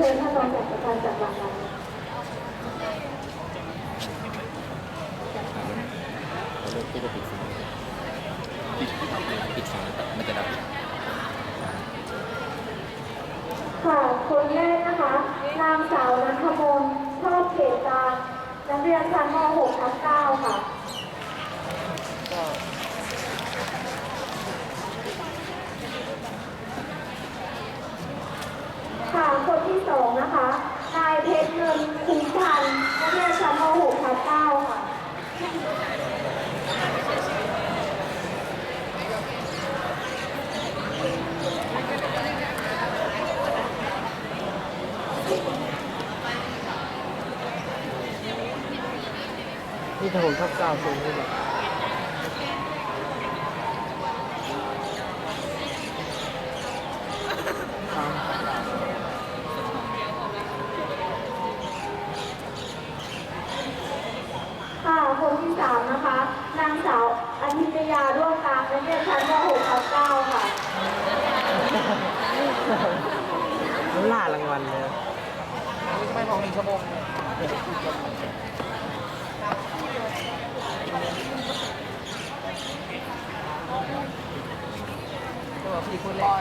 ชิญท่านรองศาสตราจารย์จากางวัลเริ่มที่จะปิดไฟปิดปิดไฟมันจะดับค่ะคนแรกนะคะ นางสาวนัทมนชอบเกตตานักเรียนชั้นม .6 ทับ9ค่ะค่ะ คนที่สอง นะคะนายเพชรเงินคุ้มพันธ์นักเรียนชั้นม .6 ทับ9ค่ะนี่ถ้าผมชอบก้าสูงนี่แบบตาม ค่ะ คนที่สามนะคะ นางสาวอธิต ยาร่วมกลางนักเรียนชั้นม .6 ทับ9ค่ะมันล่ารางวัลเลยไม่พอหนึ่งชั่วโมงก็พี่คนแรก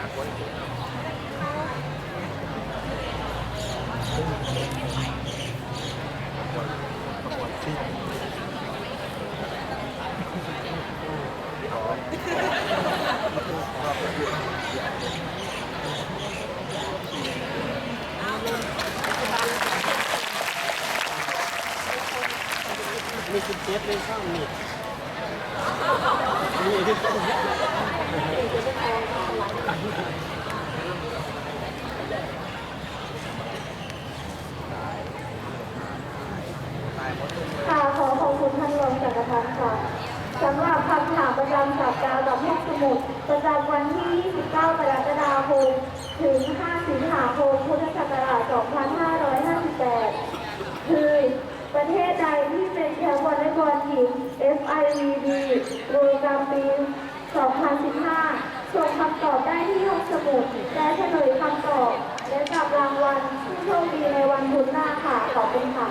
มีสิบเจ็ดเลยข้างมีมีที่ค่ะขอขอบคุณท่านรองจักรพันธ์ค่ะสำหรับคำถามประจำสัปดาห์กับห้องสมุดประจำวันที่ 29กรกฎาคม ถึง 5 สิงหาคม พุทธศักราช 2558 คือ ประเทศใดที่เป็นแชมป์วอลเลย์บอลหญิง IVB โดยกามปี 2015 ส่งคำตอบได้ที่ห้องสมุดและเฉลยคำตอบและจับรางวัลผู้โชคดีในวันพุธหน้าค่ะ ขอบคุณค่ะ